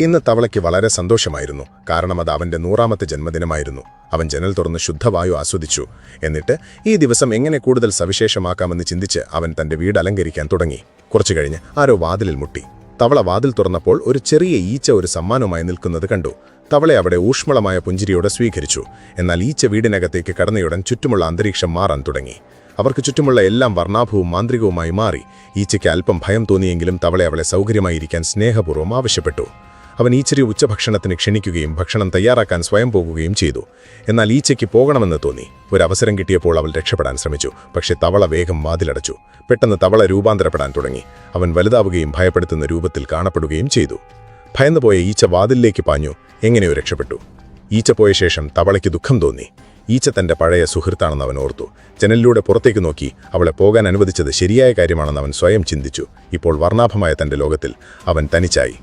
ഇന്ന് തവളയ്ക്ക് വളരെ സന്തോഷമായിരുന്നു. കാരണം അത് അവന്റെ നൂറാമത്തെ ജന്മദിനമായിരുന്നു. അവൻ ജനൽ തുറന്ന് ശുദ്ധവായു ആസ്വദിച്ചു. എന്നിട്ട് ഈ ദിവസം എങ്ങനെ കൂടുതൽ സവിശേഷമാക്കാമെന്ന് ചിന്തിച്ച് അവൻ തന്റെ വീട് അലങ്കരിക്കാൻ തുടങ്ങി. കുറച്ചു കഴിഞ്ഞ് ആരോ വാതിലിൽ മുട്ടി. തവള വാതിൽ തുറന്നപ്പോൾ ഒരു ചെറിയ ഈച്ച ഒരു സമ്മാനമായി നിൽക്കുന്നത് കണ്ടു. തവളെ അവിടെ ഊഷ്മളമായ പുഞ്ചിരിയോടെ സ്വീകരിച്ചു. എന്നാൽ ഈച്ച വീടിനകത്തേക്ക് കടന്നയുടൻ ചുറ്റുമുള്ള അന്തരീക്ഷം മാറാൻ തുടങ്ങി. അവർക്ക് ചുറ്റുമുള്ള എല്ലാം വർണാഭവും മാന്ത്രികവുമായി മാറി. ഈച്ചയ്ക്ക് അല്പം ഭയം തോന്നിയെങ്കിലും തവളെ അവളെ സൗകര്യമായിരിക്കാൻ സ്നേഹപൂർവം ആവശ്യപ്പെട്ടു. അവൻ ഈച്ചരി ഉച്ചഭക്ഷണത്തിന് ക്ഷണിക്കുകയും ഭക്ഷണം തയ്യാറാക്കാൻ സ്വയം പോകുകയും ചെയ്തു. എന്നാൽ ഈച്ചയ്ക്ക് പോകണമെന്ന് തോന്നി. ഒരവസരം കിട്ടിയപ്പോൾ അവൾ രക്ഷപ്പെടാൻ ശ്രമിച്ചു. പക്ഷേ തവള വേഗം വാതിലടച്ചു. പെട്ടെന്ന് തവള രൂപാന്തരപ്പെടാൻ തുടങ്ങി. അവൻ വലുതാവുകയും ഭയപ്പെടുത്തുന്ന രൂപത്തിൽ കാണപ്പെടുകയും ചെയ്തു. ഭയന്നുപോയ ഈച്ച വാതിലിലേക്ക് പാഞ്ഞു. എങ്ങനെയോ രക്ഷപ്പെട്ടു. ഈച്ച പോയ ശേഷം തവളയ്ക്ക് ദുഃഖം തോന്നി. ഈച്ച തന്റെ പഴയ സുഹൃത്താണെന്ന് അവൻ ഓർത്തു. ജനലിലൂടെ പുറത്തേക്ക് നോക്കി. അവളെ പോകാൻ അനുവദിച്ചത് ശരിയായ കാര്യമാണെന്ന് അവൻ സ്വയം ചിന്തിച്ചു. ഇപ്പോൾ വർണാഭമായ തന്റെ ലോകത്തിൽ അവൻ തനിച്ചായി.